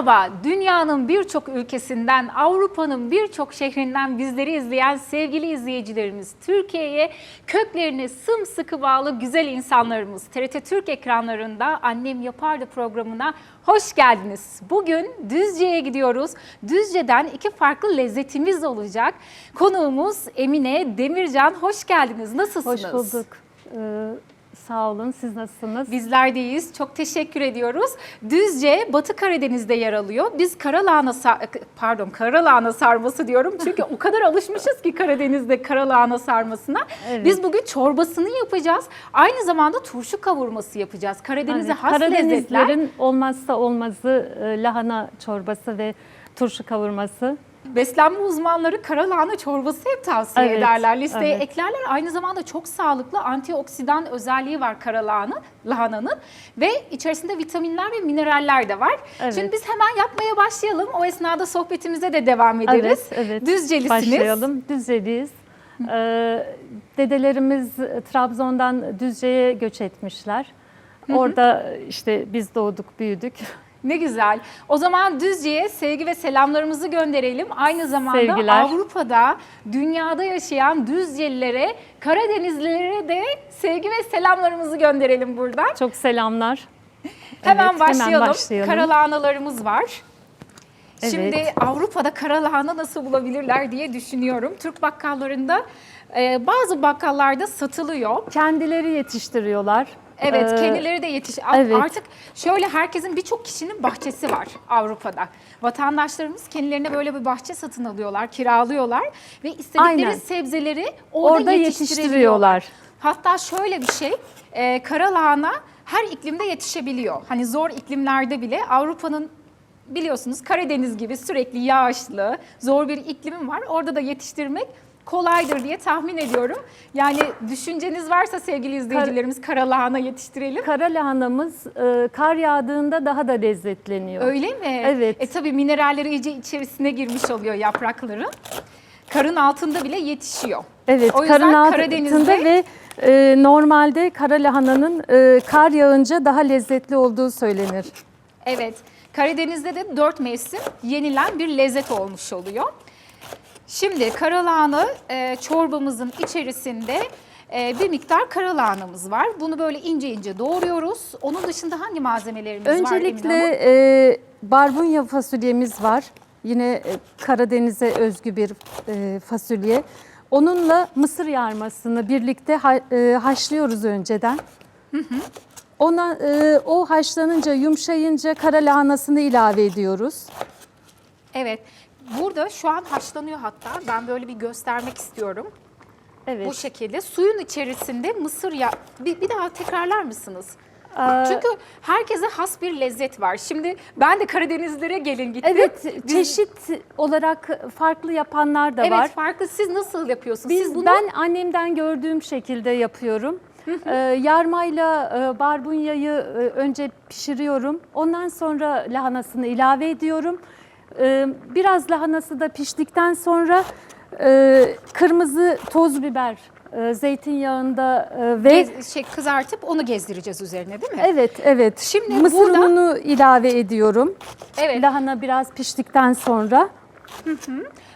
Merhaba, dünyanın birçok ülkesinden, Avrupa'nın birçok şehrinden bizleri izleyen sevgili izleyicilerimiz, Türkiye'ye köklerini sımsıkı bağlı güzel insanlarımız, TRT Türk ekranlarında Annem Yapardı programına hoş geldiniz. Bugün Düzce'ye gidiyoruz. Düzce'den iki farklı lezzetimiz olacak. Konuğumuz Emine Demircan, hoş geldiniz. Nasılsınız? Hoş bulduk. Ee, sağ olun. Siz nasılsınız? Bizler deyiz. Çok teşekkür ediyoruz. Düzce Batı Karadeniz'de yer alıyor. Biz karalahana sar- pardon karalahana sarması diyorum. Çünkü o kadar alışmışız ki Karadeniz'de karalahana sarmasına. Evet. Biz bugün çorbasını yapacağız. Aynı zamanda turşu kavurması yapacağız. Karadeniz'e Hani has lezzetler. Karadenizlerin olmazsa olmazı e, lahana çorbası ve turşu kavurması. Beslenme uzmanları karalahana çorbası hep tavsiye Evet, ederler. Listeye evet. eklerler. Aynı zamanda çok sağlıklı antioksidan özelliği var karalahana, lahananın ve içerisinde vitaminler ve mineraller de var. Evet. Şimdi biz hemen yapmaya başlayalım. O esnada sohbetimize de devam ederiz. Evet, evet. Düzcelisiniz. Başlayalım. Düzceliyiz. Ee, dedelerimiz Trabzon'dan Düzce'ye göç etmişler. Orada işte biz doğduk, büyüdük. Ne güzel. O zaman Düzce'ye sevgi ve selamlarımızı gönderelim. Aynı zamanda Sevgiler. Avrupa'da, dünyada yaşayan Düzcelilere, Karadenizlilere de sevgi ve selamlarımızı gönderelim buradan. Çok selamlar. Hemen Evet, başlayalım. başlayalım. Karalahanalarımız var. Evet. Şimdi Avrupa'da karalahana nasıl bulabilirler diye düşünüyorum. Türk bakkallarında e, bazı bakkallarda satılıyor. Kendileri yetiştiriyorlar. Evet, Ee, kendileri de yetiş. evet. Artık şöyle herkesin birçok kişinin bahçesi var Avrupa'da. Vatandaşlarımız kendilerine böyle bir bahçe satın alıyorlar, kiralıyorlar ve istedikleri Aynen. sebzeleri orada, Orada yetiştiriyorlar. Hatta şöyle bir şey, e, karalahana her iklimde yetişebiliyor. Hani zor iklimlerde bile Avrupa'nın biliyorsunuz Karadeniz gibi sürekli yağışlı, zor bir iklimim var. Orada da yetiştirmek kolaydır diye tahmin ediyorum. Yani düşünceniz varsa sevgili izleyicilerimiz karalahana yetiştirelim. Kara lahanamız e, kar yağdığında daha da lezzetleniyor. Öyle mi? Evet. E tabii mineralleri iyice içerisine girmiş oluyor yaprakların. Karın altında bile yetişiyor. Evet, O yüzden karın altında Karadeniz'de- ve e, normalde kara lahananın e, kar yağınca daha lezzetli olduğu söylenir. Evet. Karadeniz'de de dört mevsim yenilen bir lezzet olmuş oluyor. Şimdi karalahana e, çorbamızın içerisinde e, bir miktar karalahanamız var. Bunu böyle ince ince doğruyoruz. Onun dışında hangi malzemelerimiz var Emine Hanım? Öncelikle e, barbunya fasulyemiz var. Yine e, Karadeniz'e özgü bir e, fasulye. Onunla mısır yarmasını birlikte ha- e, haşlıyoruz önceden. Ona e, o haşlanınca, yumuşayınca kara lahanasını ilave ediyoruz. Evet. Burada şu an haşlanıyor hatta. Ben böyle bir göstermek istiyorum. Evet. Bu şekilde suyun içerisinde mısır ya bir, bir daha tekrarlar mısınız? Çünkü herkese has bir lezzet var. Şimdi ben de Karadenizlere gelin gittim. Evet, Biz- çeşit olarak farklı yapanlar da Evet var. farklı. Siz nasıl yapıyorsunuz? Biz Siz bunu ben annemden gördüğüm şekilde yapıyorum. Ee, yarmayla e, barbunyayı e, önce pişiriyorum. Ondan sonra lahanasını ilave ediyorum. Ee, biraz lahanası da piştikten sonra e, kırmızı toz biber e, zeytinyağında e, ve gez- şey kızartıp onu gezdireceğiz üzerine değil mi? evet evet Şimdi mısır burada- unu ilave ediyorum. Evet. Lahana biraz piştikten sonra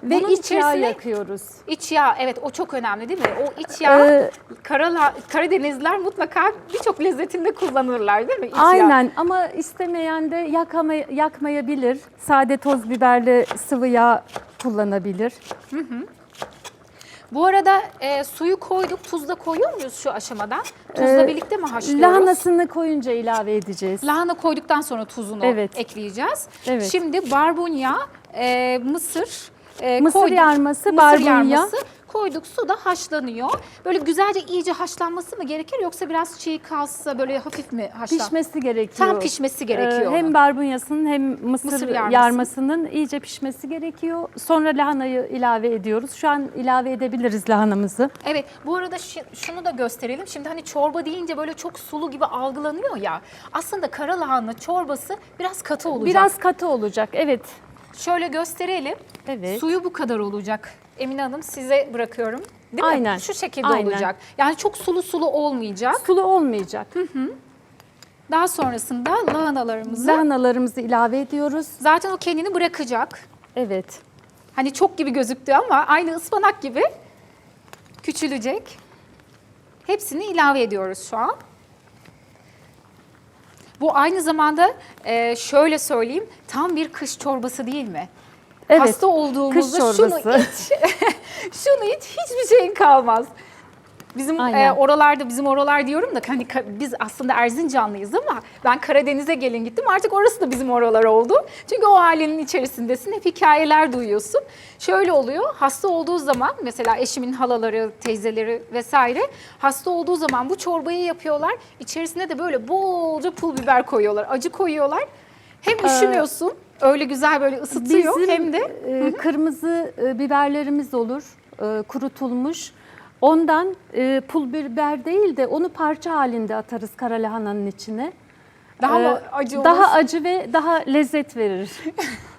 ve Bunun iç yağ yakıyoruz. İç yağ evet o çok önemli değil mi? O iç yağ Ee, Karala, Karadenizler mutlaka birçok lezzetinde kullanırlar değil mi? İç yağ. Aynen ama istemeyen de yakama, yakmayabilir. Sade toz biberle sıvı yağ kullanabilir. Bu arada e, suyu koyduk. Tuz da koyuyor muyuz şu aşamadan? Tuzla Ee, birlikte mi haşlıyoruz? Lahanasını koyunca ilave edeceğiz. Lahana koyduktan sonra tuzunu Evet. ekleyeceğiz. Evet. Şimdi barbunya, e, mısır, e, Mısır koyduk. yarması, Mısır barbunya. yarması koyduk. Su da haşlanıyor. Böyle güzelce iyice haşlanması mı gerekir yoksa biraz çiğ kalsa böyle hafif mi haşlan? Pişmesi gerekiyor. Tam pişmesi gerekiyor Ee, hem barbunyasının hem mısır, Mısır yarmasının. yarmasının iyice pişmesi gerekiyor. Sonra lahanayı ilave ediyoruz. Şu an ilave edebiliriz lahanamızı. Evet bu arada şunu da gösterelim. Şimdi hani çorba deyince böyle çok sulu gibi algılanıyor ya. Aslında kara lahana çorbası biraz katı olacak. Biraz katı olacak. Evet. Şöyle gösterelim. Evet. Suyu bu kadar olacak. Emine Hanım size bırakıyorum. Değil mi? Aynen. Şu şekilde Aynen. olacak. Yani çok sulu sulu olmayacak. Sulu olmayacak. Daha sonrasında lahanalarımızı Lahanalarımızı ilave ediyoruz. zaten o kendini bırakacak. Evet. Hani çok gibi gözüktü ama aynı ıspanak gibi küçülecek. Hepsini ilave ediyoruz şu an. Bu aynı zamanda e, şöyle söyleyeyim tam bir kış çorbası değil mi? Evet, Hasta olduğumuzda kış şunu iç, şunu iç hiçbir şeyin kalmaz. Bizim e, Aynen. oralarda bizim oralar diyorum da hani ka- biz aslında Erzincanlıyız ama ben Karadeniz'e gelin gittim artık orası da bizim oralar oldu. Çünkü o ailenin içerisindesin hep hikayeler duyuyorsun. Şöyle oluyor hasta olduğu zaman mesela eşimin halaları, teyzeleri vesaire hasta olduğu zaman bu çorbayı yapıyorlar. İçerisine de böyle bolca pul biber koyuyorlar, acı koyuyorlar. Hem üşümüyorsun öyle güzel böyle ısıtıyor Bizim hem de e, kırmızı e, biberlerimiz olur, e, kurutulmuş. Ondan e, pul biber değil de onu parça halinde atarız kara lahananın içine. daha E, mı acı olur? Daha acı ve daha lezzet verir.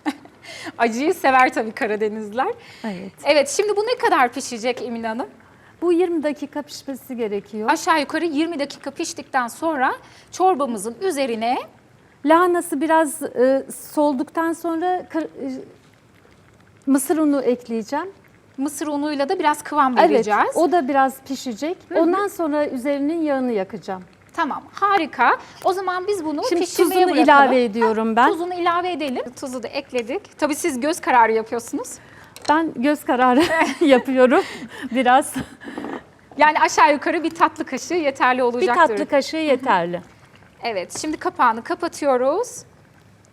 Acıyı sever tabii Karadenizler. Evet. Evet şimdi bu ne kadar pişecek Emine Hanım? Bu 20 dakika pişmesi gerekiyor. Aşağı yukarı 20 dakika piştikten sonra çorbamızın üzerine Lahanası biraz e, solduktan sonra kır- e, mısır unu ekleyeceğim. Mısır unuyla da biraz kıvam Evet, vereceğiz. o da biraz pişecek. Ondan sonra üzerinin yağını yakacağım. Tamam harika. O zaman biz bunu Şimdi pişirmeye tuzunu bırakalım. ilave ediyorum ben. Tuzunu ilave edelim. Tuzu da ekledik. Tabii siz göz kararı yapıyorsunuz. Ben göz kararı yapıyorum biraz. Yani aşağı yukarı bir tatlı kaşığı yeterli Bir olacaktır. tatlı kaşığı yeterli. Evet şimdi kapağını kapatıyoruz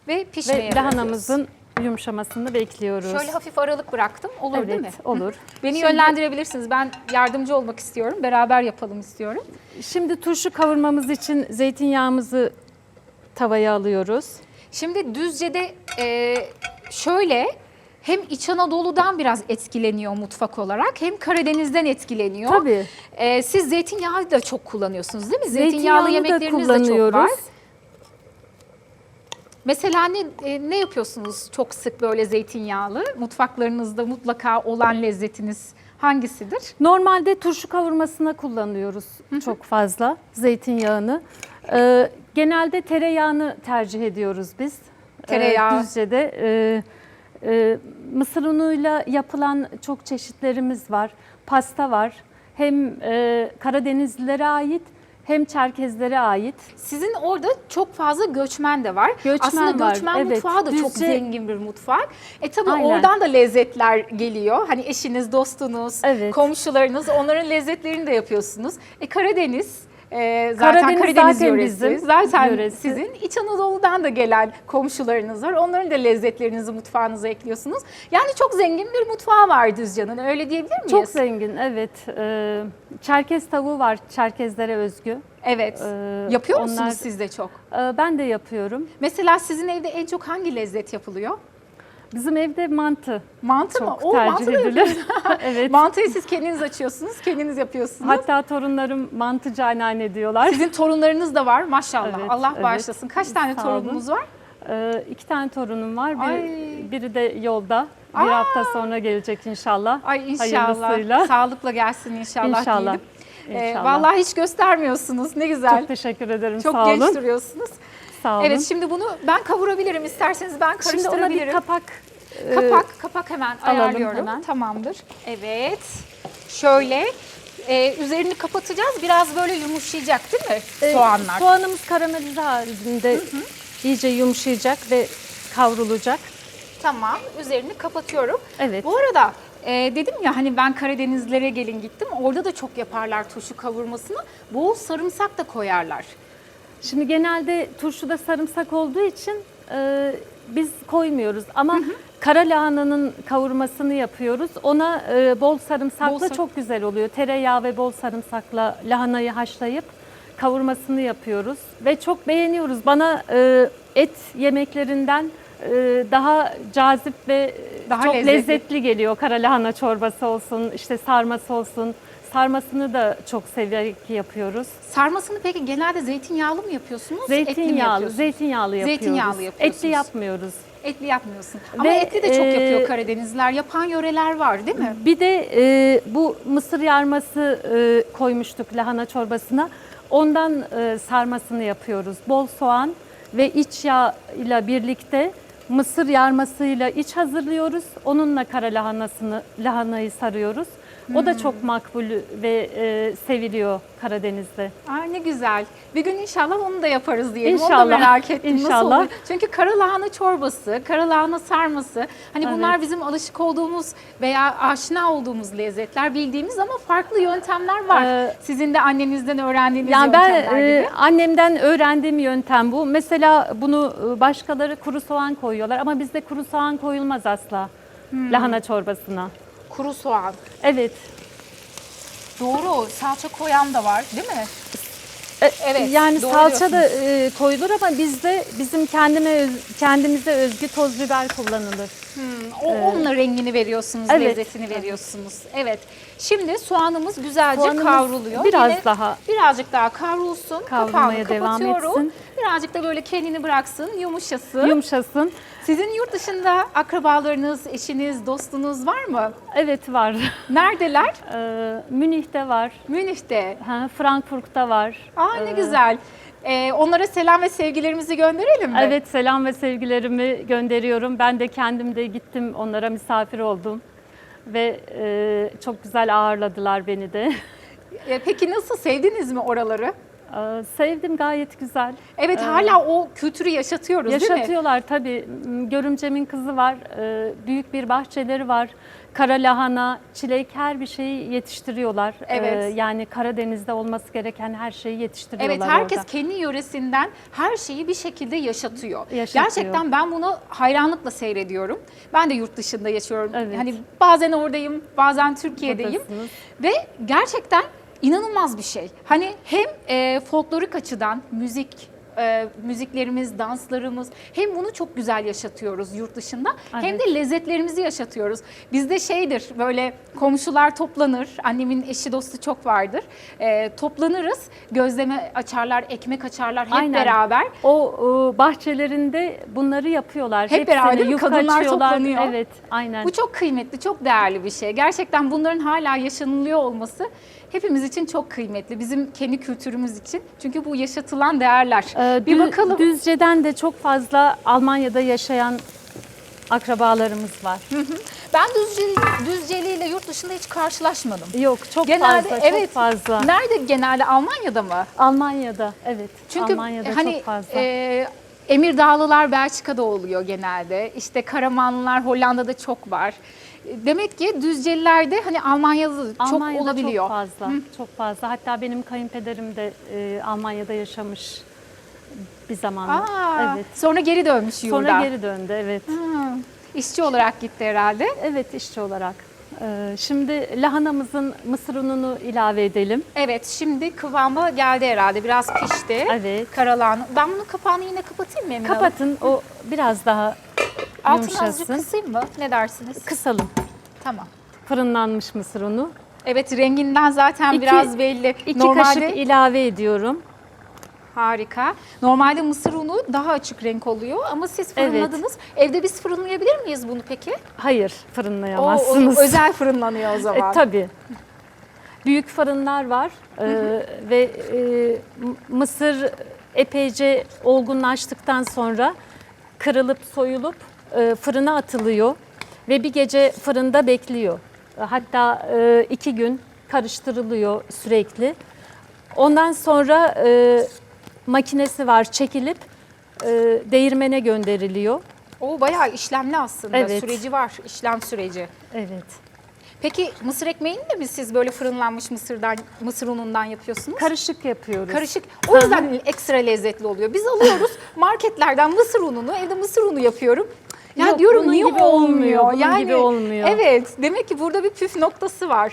ve pişmeye Ve lahanamızın yumuşamasını bekliyoruz. Şöyle hafif aralık bıraktım. Olur evet, değil mi? olur. Beni Şimdi- yönlendirebilirsiniz. Ben yardımcı olmak istiyorum. Beraber yapalım istiyorum. Şimdi turşu kavurmamız için zeytinyağımızı tavaya alıyoruz. Şimdi Düzce'de e, şöyle hem İç Anadolu'dan biraz etkileniyor mutfak olarak hem Karadeniz'den etkileniyor. Tabii. E, siz zeytinyağı da çok kullanıyorsunuz değil mi? Zeytinyağlı Zeytinyağını da yemekleriniz de çok var. Mesela ne e, ne yapıyorsunuz çok sık böyle zeytinyağlı? Mutfaklarınızda mutlaka olan lezzetiniz hangisidir? Normalde turşu kavurmasına kullanıyoruz çok fazla zeytinyağını. Ee, genelde tereyağını tercih ediyoruz biz. Ee, Tereyağı. Düzce'de e, e, mısır unuyla yapılan çok çeşitlerimiz var. Pasta var. Hem e, Karadenizlilere ait hem Çerkezlere ait. Sizin orada çok fazla göçmen de var. Göçmen Aslında var, göçmen evet. mutfağı da çok Düzce- zengin bir mutfak. E tabii Aynen. oradan da lezzetler geliyor. Hani eşiniz, dostunuz, Evet. komşularınız onların lezzetlerini de yapıyorsunuz. E Karadeniz e, zaten Karadeniz Karadeniz, zaten yöresi. bizim zaten yöresi. sizin İç Anadolu'dan da gelen komşularınız var. Onların da lezzetlerinizi mutfağınıza ekliyorsunuz. Yani çok zengin bir mutfağı var Düzce'nin. Öyle diyebilir miyiz? Çok zengin evet. Ee, Çerkez tavuğu var Çerkezlere özgü. Evet. Ee, Yapıyor musunuz onlar- siz de çok? Ee, ben de yapıyorum. Mesela sizin evde en çok hangi lezzet yapılıyor? Bizim evde mantı Mantı mı? çok O tercih mantı edilir. evet. Mantıyı siz kendiniz açıyorsunuz, kendiniz yapıyorsunuz. Hatta torunlarım mantıcı anneanne diyorlar. Sizin torunlarınız da var maşallah. Evet, Allah evet. bağışlasın. Kaç tane Sağ torununuz var? Ee, iki tane torunum var. Bir, Ay. biri de yolda. Bir Aa. hafta sonra gelecek inşallah. Ay inşallah. Hayırlısıyla. Sağlıkla gelsin inşallah, İnşallah. diyelim. Ee, vallahi hiç göstermiyorsunuz. Ne güzel. Çok Çok, teşekkür ederim. Sağ genç olun. duruyorsunuz. Sağ olun. Evet şimdi bunu ben kavurabilirim. İsterseniz ben Şimdi ona bir karıştırabilirim. kapak Kapak, kapak hemen alalım ayarlıyorum. hemen. Tamamdır. Evet. Şöyle e, üzerini kapatacağız. Biraz böyle yumuşayacak değil mi e, soğanlar? Soğanımız karamelize halinde iyice yumuşayacak ve kavrulacak. Tamam. Üzerini kapatıyorum. Evet. Bu arada e, dedim ya hani ben Karadenizlere gelin gittim. Orada da çok yaparlar turşu kavurmasını. Bol sarımsak da koyarlar. Şimdi genelde turşuda sarımsak olduğu için e, biz koymuyoruz ama kara lahananın kavurmasını yapıyoruz. Ona e, bol sarımsakla Bol sar- çok güzel oluyor. Tereyağı ve bol sarımsakla lahanayı haşlayıp kavurmasını yapıyoruz ve çok beğeniyoruz. Bana e, et yemeklerinden e, daha cazip ve Daha çok lezzetli. lezzetli. geliyor. Kara lahana çorbası olsun, işte sarması olsun. Sarmasını da çok severek yapıyoruz. Sarmasını peki genelde zeytinyağlı mı yapıyorsunuz? etli mi Zeytinyağlı, yapıyorsunuz? zeytinyağlı yapıyoruz. Zeytinyağlı yapıyorsunuz. Etli yapmıyoruz. Etli yapmıyorsun. Ama Ve, etli de çok e, yapıyor Karadenizliler. Yapan yöreler var değil mi? Bir de e, bu mısır yarması e, koymuştuk lahana çorbasına. Ondan e, sarmasını yapıyoruz. Bol soğan ve iç yağ ile birlikte mısır yarmasıyla iç hazırlıyoruz. Onunla kara lahanasını lahanayı sarıyoruz. O da çok makbul ve e, seviliyor Karadeniz'de. Ay ne güzel. Bir gün inşallah onu da yaparız diyelim. Onu da İnşallah, merak ettim. Nasıl inşallah. olur? Çünkü kara lahana çorbası, kara lahana sarması. Hani bunlar Evet. bizim alışık olduğumuz veya aşina olduğumuz lezzetler bildiğimiz ama farklı yöntemler var. Ee, Sizin de annenizden öğrendiğiniz Yani ben yöntemler e, gibi. annemden öğrendiğim yöntem bu. Mesela bunu e, başkaları kuru soğan koyuyorlar ama bizde kuru soğan koyulmaz asla Hmm. lahana çorbasına. Kuru soğan. Evet. Doğru. Salça koyan da var değil mi? E, Evet, Yani doğru salça da e, koyulur ama bizde bizim kendime öz- kendimize özgü toz biber kullanılır. O onunla rengini veriyorsunuz, Evet. lezzetini veriyorsunuz. Evet. Şimdi soğanımız güzelce Soğanımız kavruluyor. biraz Yine daha birazcık daha kavrulsun. kavrulmaya Kapağını devam etsin. Birazcık da böyle kendini bıraksın, yumuşasın. Yumuşasın. Sizin yurt dışında akrabalarınız, eşiniz, dostunuz var mı? Evet var. Neredeler? E, Münih'te var. Münih'te. Ha, Frankfurt'ta var. Aa ne Ee, güzel. Ee, onlara selam ve sevgilerimizi gönderelim mi? Evet selam ve sevgilerimi gönderiyorum. Ben de kendim de gittim onlara misafir oldum. Ve e, çok güzel ağırladılar beni de. Ee, peki nasıl sevdiniz mi oraları? Ee, sevdim gayet güzel. Evet hala o kültürü yaşatıyoruz değil mi? Yaşatıyorlar tabii. Görümcemin kızı var. Ee, büyük bir bahçeleri var. Kara lahana, çilek her bir şeyi yetiştiriyorlar. Ee, Evet. yani Karadeniz'de olması gereken her şeyi yetiştiriyorlar Evet herkes orada. kendi yöresinden her şeyi bir şekilde yaşatıyor. Yaşatıyor. Gerçekten ben bunu hayranlıkla seyrediyorum. Ben de yurt dışında yaşıyorum. Evet. Hani bazen oradayım, bazen Türkiye'deyim Buradasınız. ve gerçekten inanılmaz bir şey. Hani hem e, folklorik açıdan müzik e, müziklerimiz, danslarımız hem bunu çok güzel yaşatıyoruz yurt dışında hem Evet. de lezzetlerimizi yaşatıyoruz. Bizde şeydir böyle komşular toplanır. Annemin eşi dostu çok vardır. E, toplanırız. Gözleme açarlar, ekmek açarlar hep Aynen. beraber. O e, bahçelerinde bunları yapıyorlar. Hep beraber değil Kadınlar toplanıyor. Evet, aynen. Bu çok kıymetli, çok değerli bir şey. Gerçekten bunların hala yaşanılıyor olması hepimiz için çok kıymetli. Bizim kendi kültürümüz için. Çünkü bu yaşatılan değerler. Ee, bir bakalım. Düzce'den de çok fazla Almanya'da yaşayan akrabalarımız var. Ben Düzceli, Düzceli ile yurt dışında hiç karşılaşmadım. Yok çok Genelde fazla, evet. çok fazla. Nerede genelde Almanya'da mı? Almanya'da evet. Çünkü Almanya'da hani çok fazla. e, Emirdağlılar Belçika'da oluyor genelde. İşte Karamanlılar Hollanda'da çok var. Demek ki Düzceliler de hani Almanya'da da çok Almanya'da olabiliyor. çok fazla. Çok fazla. Hatta benim kayınpederim de e, Almanya'da yaşamış bir zamanlar. Aa, Evet. Sonra geri dönmüş yurda. Sonra geri döndü evet. Ha, işçi olarak gitti herhalde. Evet işçi olarak. Ee, şimdi lahanamızın mısır ununu ilave edelim. Evet şimdi kıvama geldi herhalde. Biraz pişti. Evet. Karalahana. Ben bunun kapağını yine kapatayım mı Emine Hanım? Kapatın o biraz daha Altını azıcık yumuşasın. kısayım mı? Ne dersiniz? Kısalım. Tamam. Fırınlanmış mısır unu. Evet renginden zaten İki- biraz belli. İki kaşık ilave ediyorum. harika. Normalde mısır unu daha açık renk oluyor ama siz Evet. fırınladınız. Evde biz fırınlayabilir miyiz bunu peki? Hayır O, fırınlayamazsınız. o özel fırınlanıyor o E, zaman. tabii. Büyük fırınlar var e, ve e, m- mısır epeyce olgunlaştıktan sonra kırılıp soyulup e, fırına atılıyor ve bir gece fırında bekliyor. Hatta e, iki gün karıştırılıyor sürekli. Ondan sonra e, makinesi var çekilip e, değirmene gönderiliyor. O bayağı işlemli aslında. Evet. Süreci var, işlem süreci. Evet. Peki mısır ekmeğini de mi siz böyle fırınlanmış mısırdan, mısır unundan yapıyorsunuz? Karışık yapıyoruz. Karışık. O yüzden ekstra lezzetli oluyor. Biz alıyoruz marketlerden mısır ununu, evde mısır unu yapıyorum. Ya Yok, diyorum bunun niye gibi olmuyor? bunun gibi olmuyor. Evet, demek ki burada bir püf noktası var.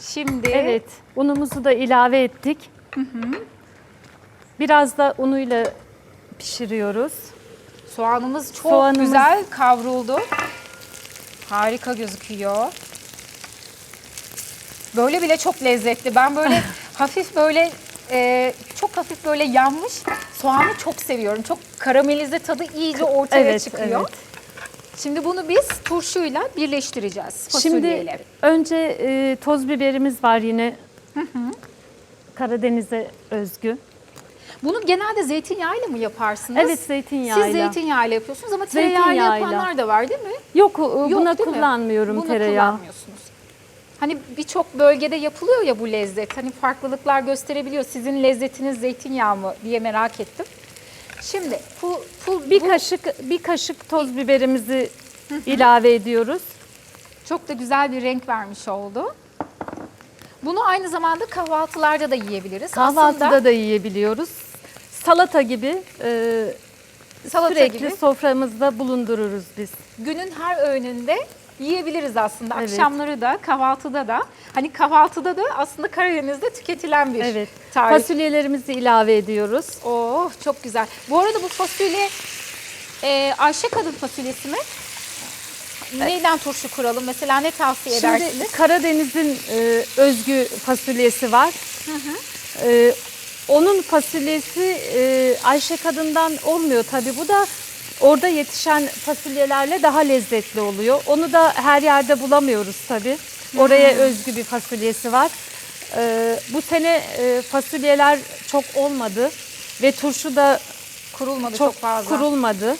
Şimdi Evet, unumuzu da ilave ettik. Biraz da unuyla pişiriyoruz. soğanımız çok Soğanımız- güzel kavruldu. Harika gözüküyor. Böyle bile çok lezzetli. Ben böyle hafif böyle e, çok hafif böyle yanmış soğanı çok seviyorum. Çok karamelize tadı iyice ortaya Evet, çıkıyor. evet. Şimdi bunu biz turşuyla birleştireceğiz fasulyeyle. Şimdi önce e, toz biberimiz var yine. Karadeniz'e özgü. Bunu genelde zeytinyağıyla mı yaparsınız? Evet zeytinyağıyla. Siz zeytinyağıyla yapıyorsunuz ama tereyağıyla yapanlar da var değil mi? Yok, e, Yok, buna değil mi? kullanmıyorum Bunu tereyağı. kullanmıyorsunuz. Hani birçok bölgede yapılıyor ya bu lezzet. Hani farklılıklar gösterebiliyor. Sizin lezzetiniz zeytinyağı mı diye merak ettim. Şimdi pul, pul Bir bu kaşık bir kaşık toz biberimizi ilave ediyoruz. çok da güzel bir renk vermiş oldu. Bunu aynı zamanda kahvaltılarda da yiyebiliriz. Kahvaltıda Aslında da yiyebiliyoruz. Salata gibi e, salata sürekli gibi soframızda bulundururuz biz. günün her öğününde yiyebiliriz aslında. Evet. Akşamları da, kahvaltıda da. Hani kahvaltıda da aslında Karadeniz'de tüketilen bir Evet. tarif. Fasulyelerimizi ilave ediyoruz. Oh çok güzel. Bu arada bu fasulye e, Ayşe kadın fasulyesi mi? Neyden turşu kuralım? Mesela ne tavsiye Şimdi edersiniz? Karadeniz'in e, özgü fasulyesi var. E, onun fasulyesi e, Ayşe kadından olmuyor tabii. Bu da orada yetişen fasulyelerle daha lezzetli oluyor. Onu da her yerde bulamıyoruz tabii. Oraya özgü bir fasulyesi var. E, bu sene e, fasulyeler çok olmadı ve turşu da Kurulmadı çok, çok fazla. kurulmadı.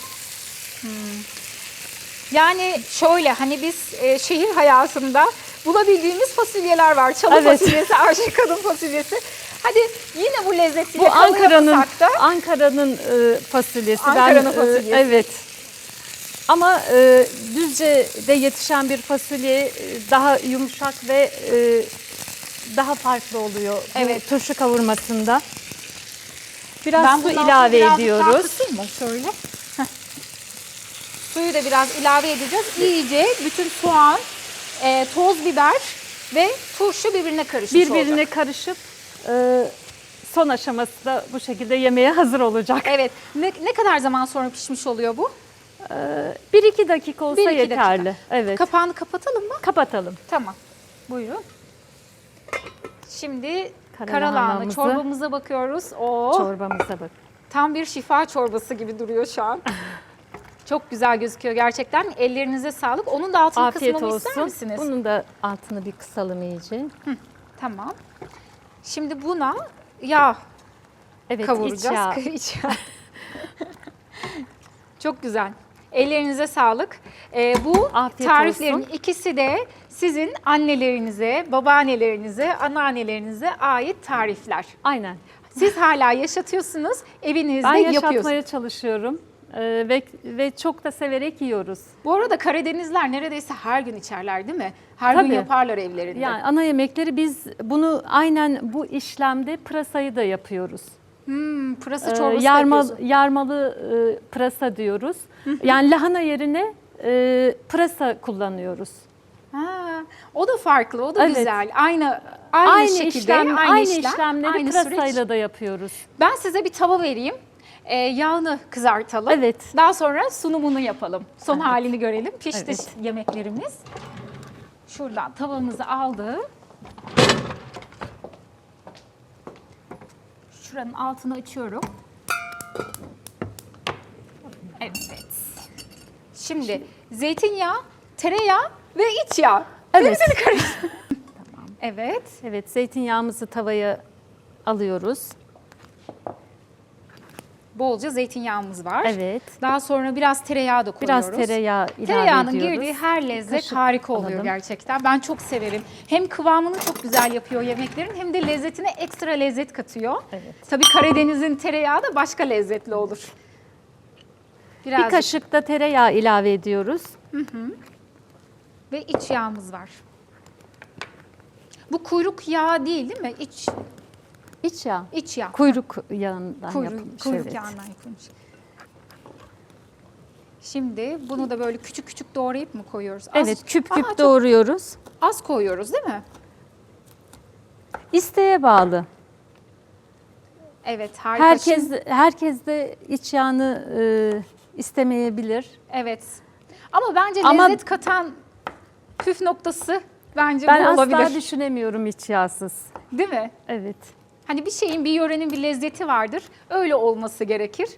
Yani şöyle hani biz e, şehir hayatında bulabildiğimiz fasulyeler var. Çalı Evet. fasulyesi, Ayşe kadın fasulyesi. Hadi yine bu lezzeti Bu Ankara'nın Ankara'nın e, fasulyesi. Ankara'nın Ben, e, fasulyesi. evet. Ama e, Düzce'de yetişen bir fasulye e, daha yumuşak ve e, daha farklı oluyor bu Evet. turşu kavurmasında. Biraz ben su ilave daha ediyoruz. mı? Şöyle. Heh. Suyu da biraz ilave edeceğiz. İyice bütün soğan, e, toz biber ve turşu birbirine karışmış Birbirine olacak. karışıp e, son aşaması da bu şekilde yemeğe hazır olacak. Evet. Ne, ne kadar zaman sonra pişmiş oluyor bu? E, bir iki dakika olsa Bir iki dakika. yeterli. Evet. Kapağını kapatalım mı? Kapatalım. Tamam. Buyurun. Şimdi Kara karalahana lahanamızı- çorbamıza bakıyoruz. Oo, Çorbamıza bak. tam bir şifa çorbası gibi duruyor şu an. Çok güzel gözüküyor gerçekten. Ellerinize sağlık. Onun da altını Afiyet kısmamı ister olsun. misiniz? Bunun da altını bir kısalım iyice. Tamam. Şimdi buna yağ Evet, iç kavuracağız. yağ. İç yağ. Çok güzel. Ellerinize sağlık. Ee, bu Afiyet tariflerin olsun. ikisi de sizin annelerinize, babaannelerinize, anneannelerinize ait tarifler. Aynen. Siz hala yaşatıyorsunuz, evinizde Ben yapıyorsunuz. yaşatmaya çalışıyorum Ee, ve ve çok da severek yiyoruz. Bu arada Karadenizler neredeyse her gün içerler değil mi? Her gün Tabii. yaparlar evlerinde. Yani ana yemekleri biz bunu aynen bu işlemde pırasayı da yapıyoruz. Hmm, pırasa Ee, çorbası da yarma, yarmalı e, pırasa diyoruz. Yani lahana yerine e, pırasa kullanıyoruz. Ha, o da farklı, o da Evet. güzel. Aynı aynı, Aynı, şekilde, işlem, aynı, aynı, işlem, işlemleri aynı pırasayla süreç. da yapıyoruz. Ben size bir tava vereyim. Ee, yağını kızartalım. Evet. Daha sonra sunumunu yapalım. Son halini görelim. Pişti Evet. yemeklerimiz. Şuradan tavamızı aldı. Şuranın altını açıyorum. Evet. Şimdi zeytinyağı, tereyağı ve iç yağ. Evet. Karıştır. Evet. Evet, zeytinyağımızı tavaya alıyoruz. Bolca zeytinyağımız var. Evet. Daha sonra biraz tereyağı da koyuyoruz. Biraz tereyağı ilave Tereyağının ediyoruz. girdiği her lezzet Kaşık harika oluyor alalım. gerçekten. Ben çok severim. Hem kıvamını çok güzel yapıyor yemeklerin hem de lezzetine ekstra lezzet katıyor. Evet. Tabii Karadeniz'in tereyağı da başka lezzetli olur. Biraz Bir kaşık da tereyağı ilave ediyoruz. ve iç yağımız var. Bu kuyruk yağı değil değil mi? İç İç yağ. iç yağ. Kuyruk yağından Kuyruk, yapılmış. kuyruk evet. yağından yapılmış. Şimdi bunu da böyle küçük küçük doğrayıp mı koyuyoruz? Az- Evet, küp küp Aa, doğruyoruz. Az koyuyoruz değil mi? İsteğe bağlı. Evet harika. Herkes herkes de iç yağını e, istemeyebilir. evet. Ama bence Ama- lezzet katan püf noktası bence Ben bu asla olabilir. düşünemiyorum iç yağsız. Değil mi? Evet. Hani bir şeyin bir yörenin bir lezzeti vardır. Öyle olması gerekir.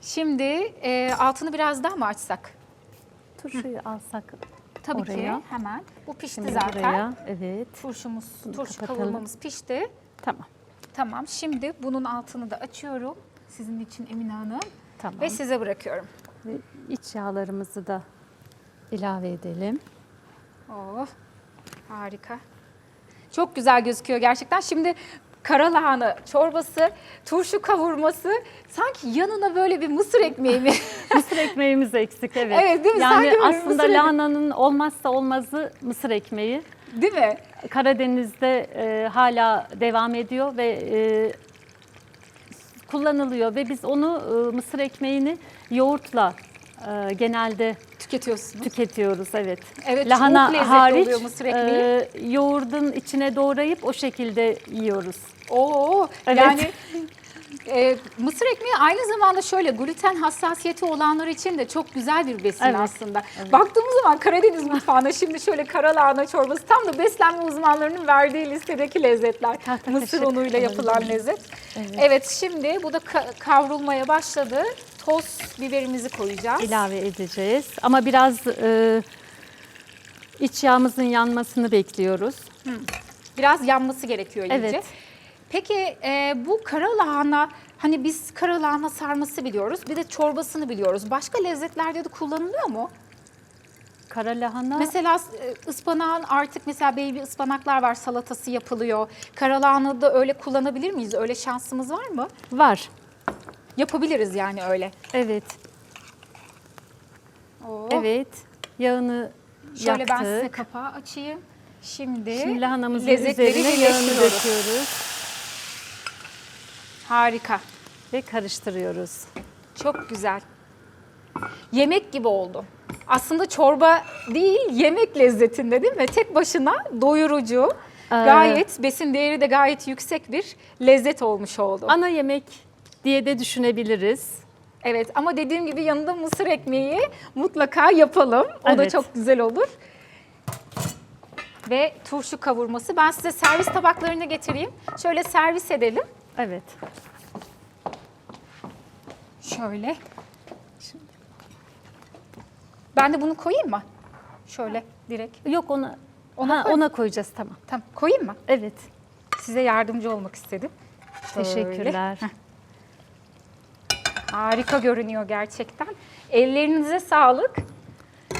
Şimdi e, altını biraz daha mı açsak? Turşuyu alsak Tabii ki Oraya. hemen. Bu pişti şimdi zaten. buraya. Evet. Turşumuz, turşu kapatalım. kavurmamız pişti. Tamam. Tamam. Şimdi bunun altını da açıyorum. Sizin için Emine Hanım. Tamam. Ve size bırakıyorum. Ve iç yağlarımızı da ilave edelim. Oh, harika. Çok güzel gözüküyor gerçekten. Şimdi kara lahana çorbası, turşu kavurması, sanki yanına böyle bir mısır ekmeği mi? Mısır ekmeğimiz eksik evet. Evet, değil mi? Yani Sanki aslında mısır lahananın olmazsa olmazı mısır ekmeği. Değil mi? Karadeniz'de e, hala devam ediyor ve e, kullanılıyor ve biz onu e, mısır ekmeğini yoğurtla e, genelde Tüketiyorsunuz. tüketiyoruz evet. Evet, Lahana çok lezzetli hariç oluyor mısır ekmeği. e, yoğurdun içine doğrayıp o şekilde yiyoruz. Oo, Evet. yani e, mısır ekmeği aynı zamanda şöyle gluten hassasiyeti olanlar için de çok güzel bir besin Evet, aslında. Baktığımız zaman Karadeniz mutfağına şimdi şöyle kara lahana çorbası tam da beslenme uzmanlarının verdiği listedeki lezzetler. Tahta mısır unuyla yapılan lezzet. Evet. Evet. şimdi bu da ka- kavrulmaya başladı. Toz biberimizi koyacağız. ilave edeceğiz. Ama biraz e, iç yağımızın yanmasını bekliyoruz. Biraz yanması gerekiyor iyice. Evet. Peki e, bu kara lahana hani biz kara lahana sarması biliyoruz. Bir de çorbasını biliyoruz. Başka lezzetlerde de kullanılıyor mu? Kara lahana Mesela e, ıspanağın artık mesela baby ıspanaklar var salatası yapılıyor. Kara lahanayı da öyle kullanabilir miyiz? Öyle şansımız var mı? var. Yapabiliriz yani öyle. Evet. Oo. Evet. Yağını Şöyle yaktık. ben size kapağı açayım. Şimdi, Şimdi lahanamızın üzerine yağını döküyoruz Harika. ve karıştırıyoruz. Çok güzel. Yemek gibi oldu. Aslında çorba değil, yemek lezzetinde değil mi? Tek başına doyurucu, gayet besin değeri de gayet yüksek bir lezzet olmuş oldu. Ana yemek diye de düşünebiliriz. Evet ama dediğim gibi yanında mısır ekmeği mutlaka yapalım. O da Evet. çok güzel olur. Ve turşu kavurması. Ben size servis tabaklarını getireyim. Şöyle servis edelim. Evet. Şöyle. Ben de bunu koyayım mı? Şöyle direkt. Yok ona Ona koy. ona koyacağız tamam. Tamam koyayım mı? Evet. Size yardımcı olmak istedim. Şöyle. Teşekkürler. Heh. Harika görünüyor gerçekten. Ellerinize sağlık.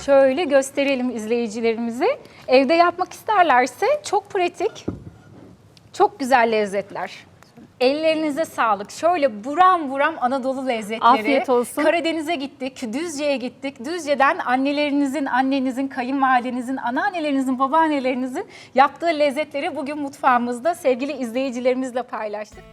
Şöyle gösterelim izleyicilerimize. Evde yapmak isterlerse çok pratik, çok güzel lezzetler. Ellerinize sağlık. Şöyle buram buram Anadolu lezzetleri. Afiyet olsun. Karadeniz'e gittik, Düzce'ye gittik. Düzce'den annelerinizin, annenizin, kayınvalidenizin, anneannelerinizin, babaannelerinizin yaptığı lezzetleri bugün mutfağımızda sevgili izleyicilerimizle paylaştık.